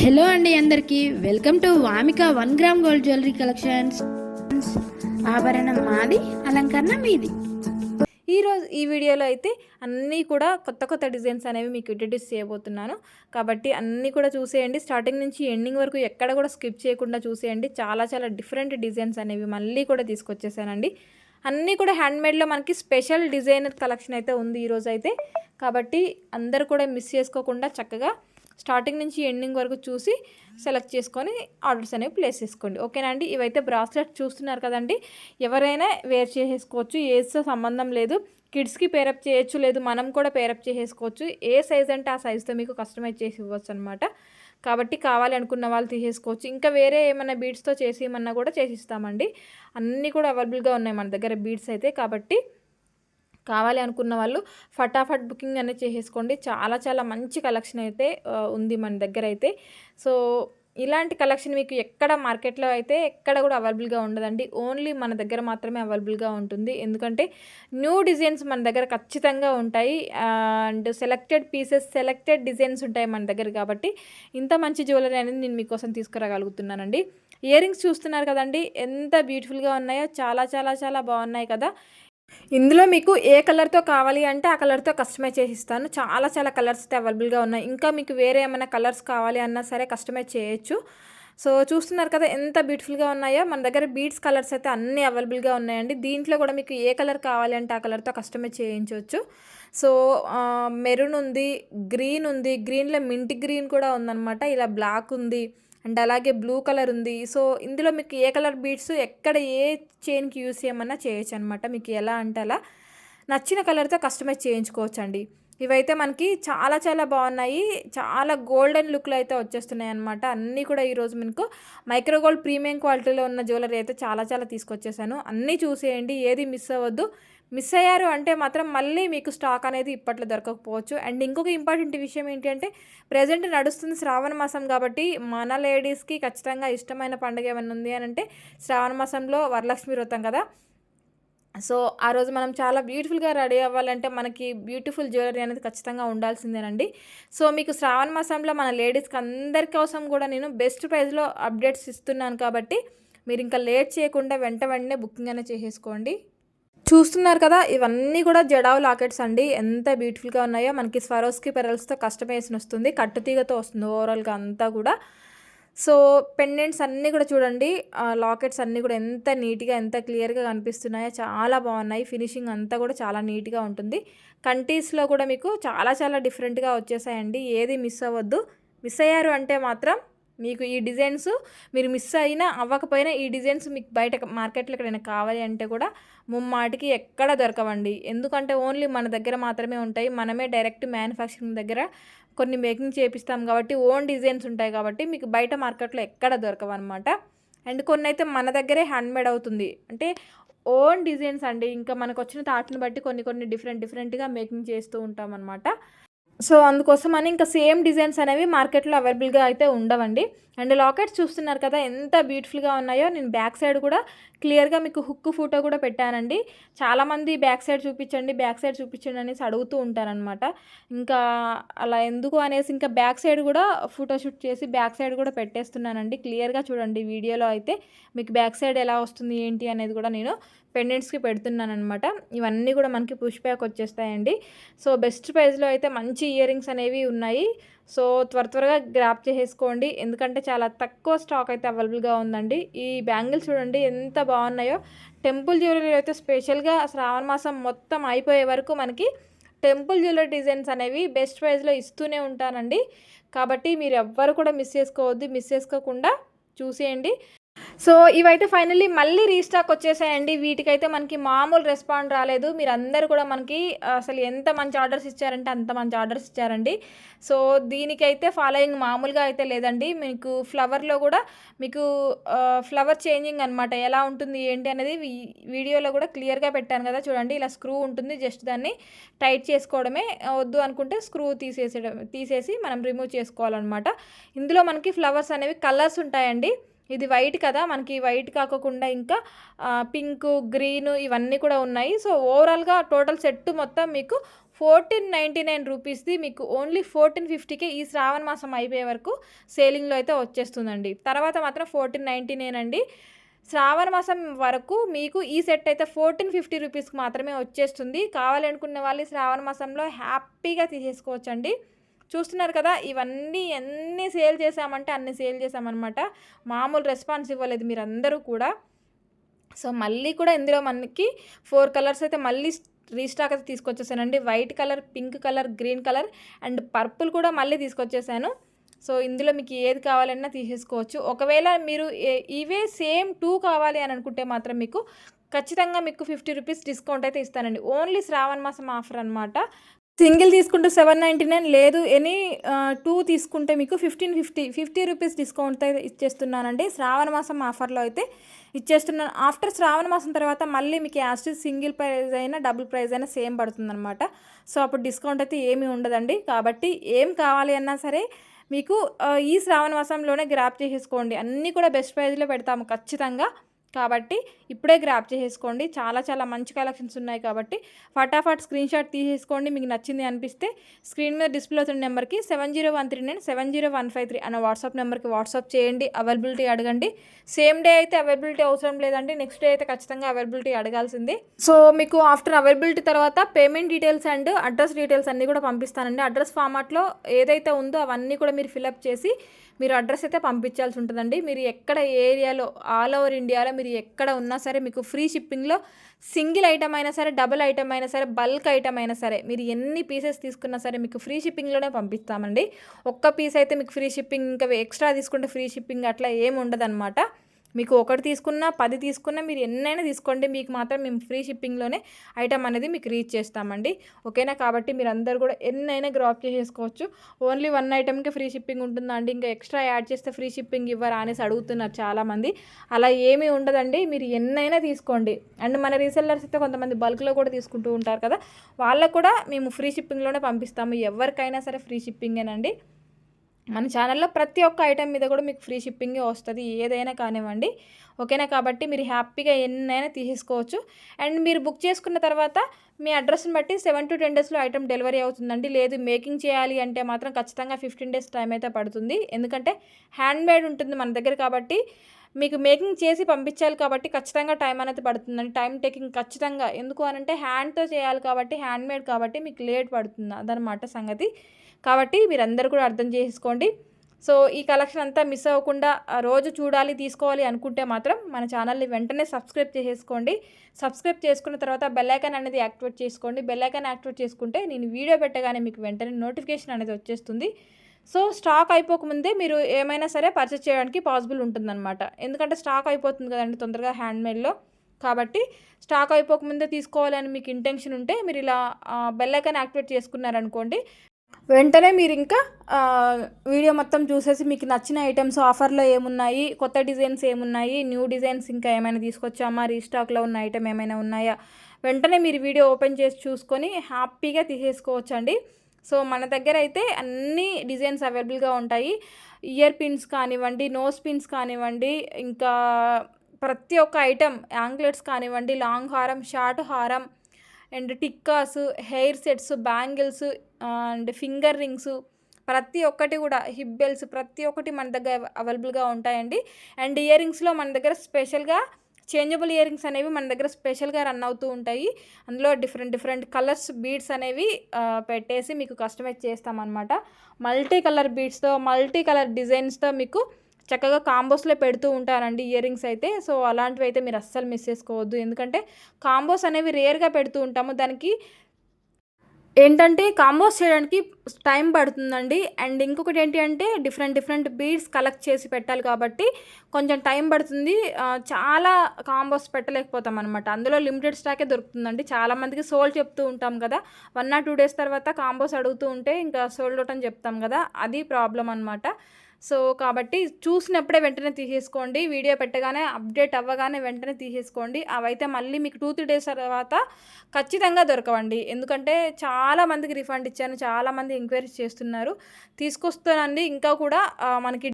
Hello అండి అందరికీ. Welcome to Vamika one gram gold jewellery collections. ఆభరణం మాది అలంకరణ మీది. ఈరోజు ఈ వీడియోలో అయితే అన్నీ కూడా కొత్త కొత్త డిజైన్స్ అనేవి మీకు ఇంట్రడ్యూస్ చేయబోతున్నాను. కాబట్టి అన్నీ కూడా చూసేయండి. స్టార్టింగ్ నుంచి ఎండింగ్ వరకు ఎక్కడ కూడా స్కిప్ చేయకుండా చూసేయండి. చాలా చాలా డిఫరెంట్ డిజైన్స్ అనేవి మళ్ళీ కూడా తీసుకొచ్చేసానండి. అన్నీ కూడా హ్యాండ్మేడ్లో మనకి స్పెషల్ డిజైనర్ కలెక్షన్ అయితే ఉంది ఈరోజు అయితే. కాబట్టి అందరు కూడా మిస్ చేసుకోకుండా చక్కగా స్టార్టింగ్ నుంచి ఎండింగ్ వరకు చూసి సెలెక్ట్ చేసుకొని ఆర్డర్స్ అనేవి ప్లేస్ చేసుకోండి. ఓకేనా అండి? ఇవైతే బ్రాస్లెట్ చూస్తున్నారు కదండి. ఎవరైనా వేర్ చేసేసుకోవచ్చు. ఏజ్తో సంబంధం లేదు. కిడ్స్కి పేరప్ చేయొచ్చు లేదు. మనం కూడా పేరప్ చేసేసుకోవచ్చు. ఏ సైజ్ అంటే ఆ సైజ్తో మీకు కస్టమైజ్ చేసి ఇవ్వచ్చు అనమాట కాబట్టి కావాలి అనుకున్న వాళ్ళు తీసేసుకోవచ్చు. ఇంకా వేరే ఏమైనా బీడ్స్తో చేసి ఏమన్నా కూడా చేసి ఇస్తామండి. అన్నీ కూడా అవైలబుల్గా ఉన్నాయి మన దగ్గర బీడ్స్ అయితే. కాబట్టి కావాలి అనుకున్న వాళ్ళు ఫటాఫట్ బుకింగ్ అనేది చేసేసుకోండి. చాలా చాలా మంచి కలెక్షన్ అయితే ఉంది మన దగ్గర అయితే. సో ఇలాంటి కలెక్షన్ మీకు ఎక్కడ మార్కెట్లో అయితే ఎక్కడ కూడా అవైలబుల్గా ఉండదండి. ఓన్లీ మన దగ్గర మాత్రమే అవైలబుల్గా ఉంటుంది. ఎందుకంటే న్యూ డిజైన్స్ మన దగ్గర ఖచ్చితంగా ఉంటాయి. And selected pieces selected designs ఉంటాయి మన దగ్గర కాబట్టి ఇంత మంచి జ్యువెలరీ అనేది నేను మీకోసం తీసుకురాగలుగుతున్నానండి. ఇయర్ రింగ్స్ చూస్తున్నారు కదండి ఎంత బ్యూటిఫుల్గా ఉన్నాయో చాలా చాలా చాలా బాగున్నాయి కదా. ఇందులో మీకు ఏ కలర్తో కావాలి అంటే ఆ కలర్తో కస్టమైజ్ చేసి ఇస్తాను చాలా చాలా కలర్స్ అయితే అవైలబుల్గా ఉన్నాయి. ఇంకా మీకు వేరే ఏమైనా కలర్స్ కావాలి అన్నా సరే కస్టమైజ్ చేయొచ్చు. సో చూస్తున్నారు కదా ఎంత బ్యూటిఫుల్గా ఉన్నాయో. మన దగ్గర బీడ్స్ కలర్స్ అయితే అన్నీ అవైలబుల్గా ఉన్నాయండి. దీంట్లో కూడా మీకు ఏ కలర్ కావాలి అంటే ఆ కలర్తో కస్టమైజ్ చేయించవచ్చు సో మెరూన్ ఉంది గ్రీన్ ఉంది. గ్రీన్లో మింట్ గ్రీన్ కూడా ఉందన్నమాట. ఇలా బ్లాక్ ఉంది. అండ్ అలాగే బ్లూ కలర్ ఉంది. సో ఇందులో మీకు ఏ కలర్ బీడ్స్ ఎక్కడ ఏ చైన్కి యూస్ చేయమన్నా చేయొచ్చు అనమాట మీకు ఎలా అంటే అలా నచ్చిన కలర్తో కస్టమైజ్ చేయించుకోవచ్చు అండి ఇవైతే మనకి చాలా చాలా బాగున్నాయి. చాలా గోల్డెన్ లుక్లో అయితే వచ్చేస్తున్నాయి అనమాట అన్నీ కూడా ఈరోజు మీకు మైక్రో గోల్డ్ ప్రీమియం క్వాలిటీలో ఉన్న జ్యువెలరీ అయితే చాలా చాలా తీసుకొచ్చేసాను. అన్నీ చూసేయండి. ఏది మిస్ అవ్వద్దు. మిస్ అయ్యారు అంటే మాత్రం మళ్ళీ మీకు స్టాక్ అనేది ఇప్పట్లో దొరకకపోవచ్చు. అండ్ ఇంకొక ఇంపార్టెంట్ విషయం ఏంటి అంటే ప్రజెంట్ నడుస్తుంది శ్రావణ మాసం కాబట్టి మన లేడీస్కి ఖచ్చితంగా ఇష్టమైన పండుగ ఏమైనా ఉంది అని అంటే శ్రావణ మాసంలో వరలక్ష్మి వ్రతం కదా. సో ఆ రోజు మనం చాలా బ్యూటిఫుల్గా రెడీ అవ్వాలంటే మనకి బ్యూటిఫుల్ జ్యువెలరీ అనేది ఖచ్చితంగా ఉండాల్సిందేనండి. సో మీకు శ్రావణ మాసంలో మన లేడీస్కి అందరి కోసం కూడా నేను బెస్ట్ ప్రైస్లో అప్డేట్స్ ఇస్తున్నాను కాబట్టి మీరు ఇంకా లేట్ చేయకుండా వెంట వెంటనే బుకింగ్ అనేది చేసేసుకోండి. చూస్తున్నారు కదా ఇవన్నీ కూడా జడావు లాకెట్స్ అండి. ఎంత బ్యూటిఫుల్గా ఉన్నాయో మనకి స్వరోస్కి పెరల్స్తో కస్టమైజేషన్ వస్తుంది. కట్టుతీగతో వస్తుంది ఓవరాల్గా అంతా కూడా. సో పెండెంట్స్ అన్నీ కూడా చూడండి. లాకెట్స్ అన్నీ కూడా ఎంత నీట్గా ఎంత క్లియర్గా కనిపిస్తున్నాయో చాలా బాగున్నాయి. ఫినిషింగ్ అంతా కూడా చాలా నీట్గా ఉంటుంది. కంటీస్లో కూడా మీకు చాలా చాలా డిఫరెంట్గా వచ్చేసాయండి. ఏది మిస్ అవ్వద్దు. మిస్ అయ్యారు అంటే మాత్రం మీకు ఈ డిజైన్స్ మీరు మిస్ అయినా అవ్వకపోయినా ఈ డిజైన్స్ మీకు బయట మార్కెట్లో ఎక్కడైనా కావాలి అంటే కూడా ముమ్మాటికి ఎక్కడ దొరకవండి. ఎందుకంటే ఓన్లీ మన దగ్గర మాత్రమే ఉంటాయి. మనమే డైరెక్ట్ మ్యానుఫ్యాక్చరింగ్ దగ్గర కొన్ని మేకింగ్ చేపిస్తాం కాబట్టి ఓన్ డిజైన్స్ ఉంటాయి కాబట్టి మీకు బయట మార్కెట్లో ఎక్కడ దొరకవన్నమాట. అండ్ కొన్ని అయితే మన దగ్గరే హ్యాండ్మేడ్ అవుతుంది. అంటే ఓన్ డిజైన్స్ అండి. ఇంకా మనకు వచ్చిన థాట్ని బట్టి కొన్ని కొన్ని డిఫరెంట్ డిఫరెంట్గా మేకింగ్ చేస్తూ ఉంటాం అనమాట సో అందుకోసం అని ఇంకా సేమ్ డిజైన్స్ అనేవి మార్కెట్లో అవైలబుల్గా అయితే ఉండవండి. అండ్ లాకెట్స్ చూస్తున్నారు కదా ఎంత బ్యూటిఫుల్గా ఉన్నాయో. నేను బ్యాక్ సైడ్ కూడా క్లియర్గా మీకు హుక్ ఫోటో కూడా పెట్టానండి. చాలామంది బ్యాక్ సైడ్ చూపించండి బ్యాక్ సైడ్ చూపించండి అనేసి అడుగుతూ ఉంటారనమాట ఇంకా అలా ఎందుకు అనేసి ఇంకా బ్యాక్ సైడ్ కూడా ఫోటోషూట్ చేసి బ్యాక్ సైడ్ కూడా పెట్టేస్తున్నానండి. క్లియర్గా చూడండి వీడియోలో అయితే మీకు బ్యాక్ సైడ్ ఎలా వస్తుంది ఏంటి అనేది కూడా నేను పెండెంట్స్కి పెడుతున్నాను అనమాట ఇవన్నీ కూడా మనకి పుష్ బ్యాక్ వచ్చేస్తాయండి. సో బెస్ట్ ప్రైస్లో అయితే మంచి ఇయర్ రింగ్స్ అనేవి ఉన్నాయి. సో త్వర త్వరగా గ్రాప్ చేసేసుకోండి. ఎందుకంటే చాలా తక్కువ స్టాక్ అయితే అవైలబుల్గా ఉందండి. ఈ బ్యాంగిల్స్ చూడండి ఎంత బాగున్నాయో. టెంపుల్ జ్యువెలరీ అయితే స్పెషల్గా శ్రావణ మాసం మొత్తం అయిపోయే వరకు మనకి టెంపుల్ జ్యువెలరీ డిజైన్స్ అనేవి బెస్ట్ ప్రైస్లో ఇస్తూనే ఉంటానండి. కాబట్టి మీరు ఎవ్వరు కూడా మిస్ చేసుకోవద్దు. మిస్ చేసుకోకుండా చూసేయండి. సో ఇవైతే ఫైనల్లీ మళ్ళీ రీస్టాక్ వచ్చేసాయండి. వీటికైతే మనకి మామూలు రెస్పాండ్ రాలేదు. మీరు అందరు కూడా మనకి అసలు ఎంత మంచి ఆర్డర్స్ ఇచ్చారంటే అంత మంచి ఆర్డర్స్ ఇచ్చారండి. సో దీనికైతే ఫాలోయింగ్ మామూలుగా అయితే లేదండి. మీకు ఫ్లవర్లో కూడా మీకు ఫ్లవర్ చేంజింగ్ అనమాట ఎలా ఉంటుంది ఏంటి అనేది వీ- వీడియోలో కూడా క్లియర్గా పెట్టాను కదా. చూడండి ఇలా స్క్రూ ఉంటుంది. జస్ట్ దాన్ని టైట్ చేసుకోవడమే. వద్దు అనుకుంటే స్క్రూ తీసేసేయడం తీసేసి మనం రిమూవ్ చేసుకోవాలన్నమాట. ఇందులో మనకి ఫ్లవర్స్ అనేవి కలర్స్ ఉంటాయండి. ఇది వైట్ కదా మనకి వైట్ కాకుండా ఇంకా పింక్ గ్రీన్ ఇవన్నీ కూడా ఉన్నాయి. సో ఓవరాల్గా టోటల్ సెట్ మొత్తం మీకు ఫోర్టీన్ నైంటీ నైన్ రూపీస్ది మీకు ఓన్లీ ఫోర్టీన్ ఫిఫ్టీకే ఈ శ్రావణ మాసం అయిపోయే వరకు సేలింగ్లో అయితే వచ్చేస్తుందండి. తర్వాత మాత్రం ఫోర్టీన్ నైంటీ నైన్ అండి. శ్రావణ మాసం వరకు మీకు ఈ సెట్ అయితే ఫోర్టీన్ ఫిఫ్టీ రూపీస్కి మాత్రమే వచ్చేస్తుంది. కావాలనుకున్న వాళ్ళు శ్రావణ మాసంలో హ్యాపీగా తీసేసుకోవచ్చండి. చూస్తున్నారు కదా ఇవన్నీ ఎన్ని సేల్ చేసామంటే అన్ని సేల్ చేసామన్నమాట మామూలు రెస్పాన్స్ ఇవ్వలేదు మీరందరూ కూడా. సో మళ్ళీ కూడా ఇందులో మనకి ఫోర్ కలర్స్ అయితే మళ్ళీ రీస్టాక్ అయితే తీసుకొచ్చేసానండి. White colour pink colour green colour and purple కూడా మళ్ళీ తీసుకొచ్చేసాను. సో ఇందులో మీకు ఏది కావాలన్నా తీసేసుకోవచ్చు. ఒకవేళ మీరు ఇవే సేమ్ టూ కావాలి అని అనుకుంటే మాత్రం మీకు ఖచ్చితంగా మీకు ఫిఫ్టీ రూపీస్ డిస్కౌంట్ అయితే ఇస్తానండి. ఓన్లీ శ్రావణ మాసం ఆఫర్ అనమాట సింగిల్ తీసుకుంటే సెవెన్ నైంటీ నైన్ లేదు. ఎనీ టూ తీసుకుంటే మీకు fifteen fifty fifty rupees discount అయితే ఇచ్చేస్తున్నానండి. శ్రావణ మాసం ఆఫర్లో అయితే ఇచ్చేస్తున్నాను ఆఫ్టర్ శ్రావణ మాసం తర్వాత మళ్ళీ మీకు యాస్ట్ సింగిల్ ప్రైస్ అయినా డబుల్ ప్రైస్ అయినా సేమ్ పడుతుందన్నమాట. సో అప్పుడు డిస్కౌంట్ అయితే ఏమీ ఉండదండి. కాబట్టి ఏం కావాలి అన్నా సరే మీకు ఈ శ్రావణ మాసంలోనే గ్రాప్ చేసేసుకోండి. అన్నీ కూడా బెస్ట్ ప్రైజ్లో పెడతాము ఖచ్చితంగా. కాబట్టి ఇప్పుడే గ్రాప్ చేసేసుకోండి. చాలా చాలా మంచి కలెక్షన్స్ ఉన్నాయి కాబట్టి ఫటాఫట్ స్క్రీన్ షాట్ తీసేసుకోండి. మీకు నచ్చింది అనిపిస్తే స్క్రీన్ మీద డిస్ప్లే అవుతున్న నెంబర్కి seven zero one three nine seven zero one five three అన్న వాట్సాప్ నెంబర్కి వాట్సాప్ చేయండి. అవైలబిలిటీ అడగండి. సేమ్ డే అయితే అవైలబిలిటీ అవసరం లేదండి. నెక్స్ట్ డే అయితే ఖచ్చితంగా అవైలబిలిటీ అడగాల్సింది. సో మీకు ఆఫ్టర్ అవైలబిలిటీ తర్వాత payment details and address details అన్నీ కూడా పంపిస్తానండి. అడ్రస్ ఫార్మాట్లో ఏదైతే ఉందో అవన్నీ కూడా మీరు ఫిలప్ చేసి మీరు అడ్రస్ అయితే పంపించాల్సి ఉంటుందండి. మీరు ఎక్కడ ఏరియాలో ఆల్ ఓవర్ ఇండియాలో మీరు ఎక్కడ ఉన్నా సరే మీకు ఫ్రీ షిప్పింగ్లో సింగిల్ ఐటమ్ అయినా సరే డబుల్ ఐటమ్ అయినా సరే బల్క్ ఐటమ్ అయినా సరే మీరు ఎన్ని పీసెస్ తీసుకున్నా సరే మీకు ఫ్రీ షిప్పింగ్లోనే పంపిస్తామండి. ఒక్క పీస్ అయితే మీకు ఫ్రీ షిప్పింగ్ ఇంకా ఎక్స్ట్రా తీసుకుంటే ఫ్రీ షిప్పింగ్ అట్లా ఏమి ఉండదన్నమాట. మీకు ఒకటి తీసుకున్నా పది తీసుకున్నా మీరు ఎన్నైనా తీసుకోండి. మీకు మాత్రం మేము ఫ్రీ షిప్పింగ్లోనే ఐటమ్ అనేది మీకు రీచ్ చేస్తామండి. ఓకేనా? కాబట్టి మీరు అందరు కూడా ఎన్నైనా గ్రాప్ చేసేసుకోవచ్చు. ఓన్లీ వన్ ఐటమ్కి ఫ్రీ షిప్పింగ్ ఉంటుందా అండి? ఇంకా ఎక్స్ట్రా యాడ్ చేస్తే ఫ్రీ షిప్పింగ్ ఇవ్వరా అనేసి అడుగుతున్నారు చాలామంది. అలా ఏమీ ఉండదండి. మీరు ఎన్నైనా తీసుకోండి. అండ్ మన రీసెల్లర్స్ అయితే కొంతమంది బల్క్లో కూడా తీసుకుంటూ ఉంటారు కదా. వాళ్ళకు కూడా మేము ఫ్రీ షిప్పింగ్లోనే పంపిస్తాము. ఎవరికైనా సరే ఫ్రీ షిప్పింగేనండి. మన ఛానల్లో ప్రతి ఒక్క ఐటెం మీద కూడా మీకు ఫ్రీ షిప్పింగే వస్తుంది ఏదైనా కానివ్వండి. ఓకేనా? కాబట్టి మీరు హ్యాపీగా ఎన్నైనా తీసేసుకోవచ్చు. అండ్ మీరు బుక్ చేసుకున్న తర్వాత మీ అడ్రస్ని బట్టి సెవెన్ టు టెన్ డేస్లో ఐటమ్ డెలివరీ అవుతుందండి. లేదు మేకింగ్ చేయాలి అంటే మాత్రం ఖచ్చితంగా ఫిఫ్టీన్ డేస్ టైం అయితే పడుతుంది. ఎందుకంటే హ్యాండ్ మేడ్ ఉంటుంది మన దగ్గర కాబట్టి మీకు మేకింగ్ చేసి పంపించాలి కాబట్టి ఖచ్చితంగా టైం అనేది పడుతుందండి. టైం టేకింగ్ ఖచ్చితంగా. ఎందుకు అనంటే హ్యాండ్తో చేయాలి కాబట్టి హ్యాండ్ మేడ్ కాబట్టి మీకు లేట్ పడుతుంది అదనమాట సంగతి. కాబట్టి మీరందరూ కూడా అర్థం చేసుకోండి. సో ఈ కలెక్షన్ అంతా మిస్ అవ్వకుండా రోజు చూడాలి తీసుకోవాలి అనుకుంటే మాత్రం మన ఛానల్ని వెంటనే సబ్స్క్రైబ్ చేసేసుకోండి. సబ్స్క్రైబ్ చేసుకున్న తర్వాత బెల్లైకాన్ అనేది యాక్టివేట్ చేసుకోండి. బెల్లైకాన్ యాక్టివేట్ చేసుకుంటే నేను వీడియో పెట్టగానే మీకు వెంటనే నోటిఫికేషన్ అనేది వచ్చేస్తుంది. సో స్టాక్ అయిపోకముందే మీరు ఏమైనా సరే పర్చేస్ చేయడానికి పాసిబుల్ ఉంటుందన్నమాట. ఎందుకంటే స్టాక్ అయిపోతుంది కదండి తొందరగా హ్యాండ్మేడ్లో కాబట్టి స్టాక్ అయిపోకముందే తీసుకోవాలని మీకు ఇంటెన్షన్ ఉంటే మీరు ఇలా బెల్ ఐకాన్ యాక్టివేట్ చేసుకున్నారనుకోండి వెంటనే మీరు ఇంకా వీడియో మొత్తం చూసేసి మీకు నచ్చిన ఐటమ్స్ ఆఫర్లో ఏమున్నాయి కొత్త డిజైన్స్ ఏమున్నాయి న్యూ డిజైన్స్ ఇంకా ఏమైనా తీసుకొచ్చామా రీస్టాక్లో ఉన్న ఐటమ్ ఏమైనా ఉన్నాయా వెంటనే మీరు వీడియో ఓపెన్ చేసి చూసుకొని హ్యాపీగా తీసేసుకోవచ్చండి. సో మన దగ్గర అయితే అన్ని డిజైన్స్ అవైలబుల్గా ఉంటాయి. ఇయర్ పిన్స్ కానివ్వండి నోస్ పిన్స్ కానివ్వండి ఇంకా ప్రతి ఒక్క ఐటెం యాంక్లెట్స్ కానివ్వండి లాంగ్ హారం షార్ట్ హారం and tikkas hair sets bangles and finger rings ప్రతి ఒక్కటి కూడా హిప్ బెల్స్ ప్రతి ఒక్కటి మన దగ్గర అవైలబుల్గా ఉంటాయండి. అండ్ ఇయర్ రింగ్స్లో మన దగ్గర స్పెషల్గా చేంజబుల్ ఇయర్ రింగ్స్ అనేవి మన దగ్గర స్పెషల్గా రన్ అవుతూ ఉంటాయి. అందులో డిఫరెంట్ డిఫరెంట్ కలర్స్ బీడ్స్ అనేవి పెట్టేసి మీకు కస్టమైజ్ చేస్తామన్నమాట. మల్టీ కలర్ బీడ్స్తో మల్టీ కలర్ డిజైన్స్తో మీకు చక్కగా కాంబోస్లో పెడుతూ ఉంటారండి ఇయర్ రింగ్స్ అయితే. సో అలాంటివి అయితే మీరు అస్సలు మిస్ చేసుకోవద్దు. ఎందుకంటే కాంబోస్ అనేవి రేర్గా పెడుతూ ఉంటాము. దానికి ఏంటంటే కాంబోస్ చేయడానికి టైం పడుతుందండి. అండ్ ఇంకొకటి ఏంటి అంటే డిఫరెంట్ డిఫరెంట్ బీడ్స్ కలెక్ట్ చేసి పెట్టాలి కాబట్టి కొంచెం టైం పడుతుంది. చాలా కాంబోస్ పెట్టలేకపోతాం అనమాట అందులో లిమిటెడ్ స్టాకే దొరుకుతుందండి. చాలామందికి సోల్ చెప్తూ ఉంటాం కదా. వన్ ఆర్ టూ డేస్ తర్వాత కాంబోస్ అడుగుతూ ఉంటే ఇంకా సోల్డ్ అవుట్ అని చెప్తాం కదా. అది ప్రాబ్లం అనమాట సో కాబట్టి చూసినప్పుడే వెంటనే తీసేసుకోండి. వీడియో పెట్టగానే అప్డేట్ అవ్వగానే వెంటనే తీసేసుకోండి. అవైతే మళ్ళీ మీకు టూ త్రీ డేస్ తర్వాత ఖచ్చితంగా దొరకవండి. ఎందుకంటే చాలా మందికి రిఫండ్ ఇచ్చాను. చాలా మంది ఎంక్వైరీస్ చేస్తున్నారు. తీసుకొస్తానండి. ఇంకా కూడా మనకి